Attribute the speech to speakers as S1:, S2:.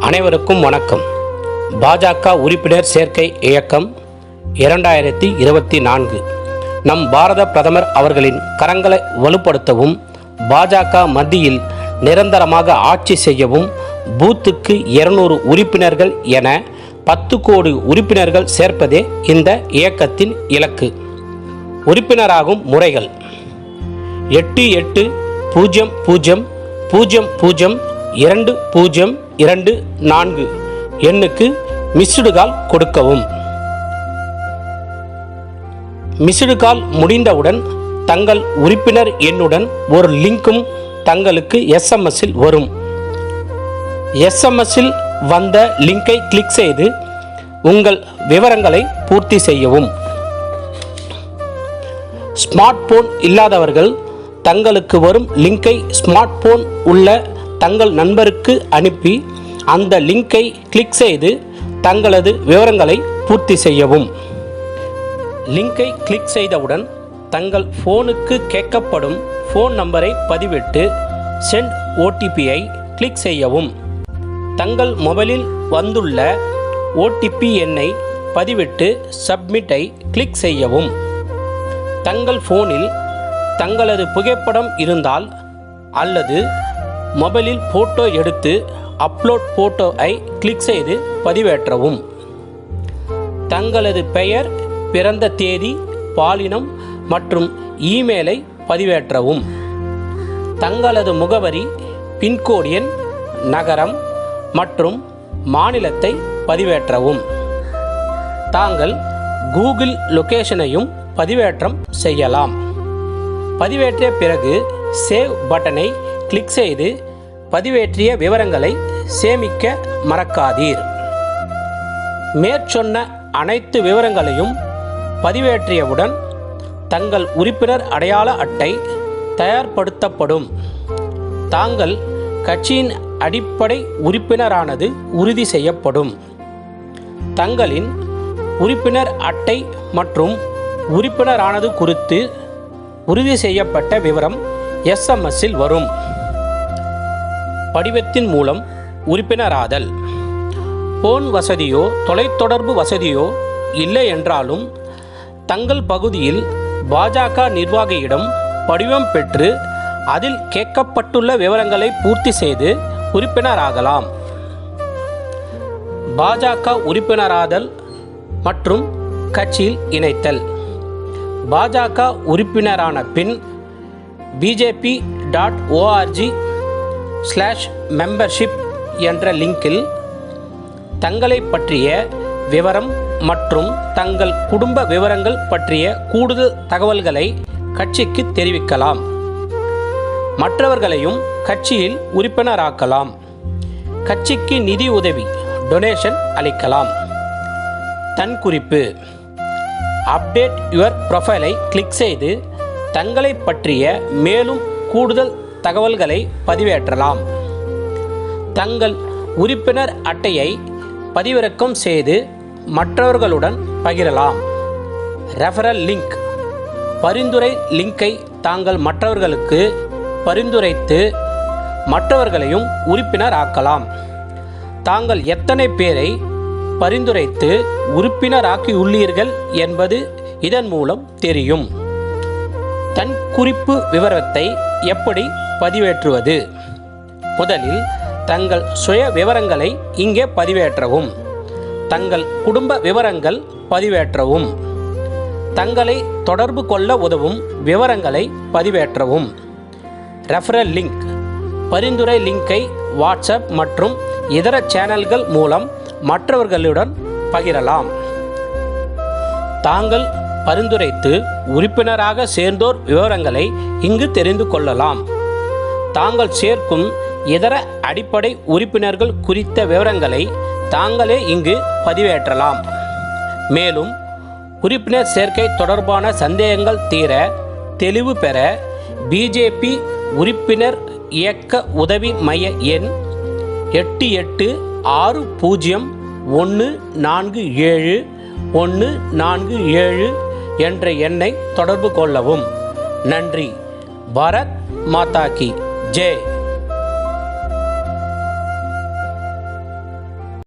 S1: அனைவருக்கும் வணக்கம். பாஜக உறுப்பினர் சேர்க்கை இயக்கம் இரண்டாயிரத்தி இருபத்தி நான்கு. நம் பாரத பிரதமர் அவர்களின் கரங்களை வலுப்படுத்தவும் பாஜக மத்தியில் நிரந்தரமாக ஆட்சி செய்யவும் பூத்துக்கு இருநூறு உறுப்பினர்கள் என பத்து கோடி உறுப்பினர்கள் சேர்ப்பதே இந்த இயக்கத்தின் இலக்கு. உறுப்பினராகும் முறைகள். எட்டு எட்டு பூஜ்ஜியம் பூஜ்ஜியம் பூஜ்ஜியம் பூஜ்ஜியம் இரண்டு பூஜ்ஜியம் இரண்டு நான்கு. எண்ணுக்கு மிஸ்டு கால் கொடுக்கவும். மிஸ்டு கால் முடிந்தவுடன் தங்கள் உறுப்பினர் எண்ணுடன் ஒரு லிங்க்கும் தங்களுக்கு எஸ்எம்எஸ்ஸில் வரும். எஸ்எம்எஸ்ஸில் வந்த லிங்கை கிளிக் செய்து உங்கள் விவரங்களை பூர்த்தி செய்யவும். ஸ்மார்ட் போன் இல்லாதவர்கள் தங்களுக்கு வரும் லிங்கை ஸ்மார்ட் போன் உள்ள தங்கள் நண்பருக்கு அனுப்பி அந்த லிங்கை கிளிக் செய்து தங்களது விவரங்களை பூர்த்தி செய்யவும். லிங்கை கிளிக் செய்தவுடன் தங்கள் ஃபோனுக்கு கேட்கப்படும் ஃபோன் நம்பரை பதிவிட்டு சென்ட் ஓடிபியை கிளிக் செய்யவும். தங்கள் மொபைலில் வந்துள்ள ஓடிபி எண்ணை பதிவிட்டு சப்மிட்டை கிளிக் செய்யவும். தங்கள் ஃபோனில் தங்களது புகைப்படம் இருந்தால் அல்லது மொபைலில் ஃபோட்டோ எடுத்து அப்லோட் ஃபோட்டோவை கிளிக் செய்து பதிவேற்றவும். தங்களது பெயர் பிறந்த தேதி பாலினம் மற்றும் இமெயிலை பதிவேற்றவும். தங்களது முகவரி பின்கோடு எண் நகரம் மற்றும் மாநிலத்தை பதிவேற்றவும். தாங்கள் கூகுள் லொகேஷனையும் பதிவேற்றம் செய்யலாம். பதிவேற்றிய பிறகு சேவ் பட்டனை கிளிக் செய்து பதிவேற்றிய விவரங்களை சேமிக்க மறக்காதீர். மேற்சொன்ன அனைத்து விவரங்களையும் பதிவேற்றியவுடன் தங்கள் உறுப்பினர் அடையாள அட்டை தயார்படுத்தப்படும். தாங்கள் கட்சியின் அடிப்படை உறுப்பினரானது உறுதி செய்யப்படும். தங்களின் உறுப்பினர் அட்டை மற்றும் உறுப்பினரானது குறித்து உறுதி செய்யப்பட்ட விவரம் எஸ்எம்எஸ்ஸில் வரும். படிவத்தின் மூலம் உறுப்பினராதல். போன் வசதியோ தொலைத்தொடர்பு வசதியோ இல்லை என்றாலும் தங்கள் பகுதியில் பாஜக நிர்வாகியிடம் படிவம் பெற்று அதில் கேட்கப்பட்டுள்ள விவரங்களை பூர்த்தி செய்து உறுப்பினராகலாம். பாஜக உறுப்பினராதல் மற்றும் கட்சியில் இணைத்தல். பாஜக உறுப்பினரான பின் BJP dot O R G slash membership என்ற லிங்கில் தங்களை பற்றிய விவரம் மற்றும் தங்கள் குடும்ப விவரங்கள் பற்றிய கூடுதல் தகவல்களை கட்சிக்கு தெரிவிக்கலாம். மற்றவர்களையும் கட்சியில் உறுப்பினராக்கலாம். கட்சிக்கு நிதி உதவி டொனேஷன் அளிக்கலாம். தன் குறிப்பு அப்டேட் யுவர் ப்ரொஃபைலை கிளிக் செய்து தங்களை பற்றிய மேலும் கூடுதல் தகவல்களை பதிவேற்றலாம். தங்கள் உறுப்பினர் அட்டையை பதிவிறக்கம் செய்து மற்றவர்களுடன் பகிரலாம். Referral link. பரிந்துரை லிங்கை தாங்கள் மற்றவர்களுக்கு பரிந்துரைத்து மற்றவர்களையும் உறுப்பினர் ஆக்கலாம். தாங்கள் எத்தனை பேரை பரிந்துரைத்து உறுப்பினராக்கியுள்ளீர்கள் என்பது இதன் மூலம் தெரியும். தன் குறிப்பு விவரத்தை எப்படி பதிவேற்றுவது? முதலில் தங்கள் சுய விவரங்களை இங்கே பதிவேற்றவும். தங்கள் குடும்ப விவரங்கள் பதிவேற்றவும். தங்களை தொடர்பு கொள்ள உதவும் விவரங்களை பதிவேற்றவும். Referral link. பரிந்துரை லிங்கை வாட்ஸ்அப் மற்றும் இதர சேனல்கள் மூலம் மற்றவர்களுடன் பகிரலாம். தாங்கள் பரிந்துரைத்து உறுப்பினராக சேர்ந்தோர் விவரங்களை இங்கு தெரிந்து கொள்ளலாம். தாங்கள் சேர்க்கும் இதர அடிப்படை உறுப்பினர்கள் குறித்த விவரங்களை தாங்களே இங்கு பதிவேற்றலாம். மேலும் உறுப்பினர் சேர்க்கை தொடர்பான சந்தேகங்கள் தீர தெளிவு பெற பிஜேபி உறுப்பினர் இயக்க உதவி மைய எண் எட்டு எட்டு ஆறு பூஜ்ஜியம் ஒன்று நான்கு ஏழு ஒன்று நான்கு ஏழு என்ற எண்ணை தொடர்பு கொள்ளவும். நன்றி. பாரத் மாதா கி. ஜெய்.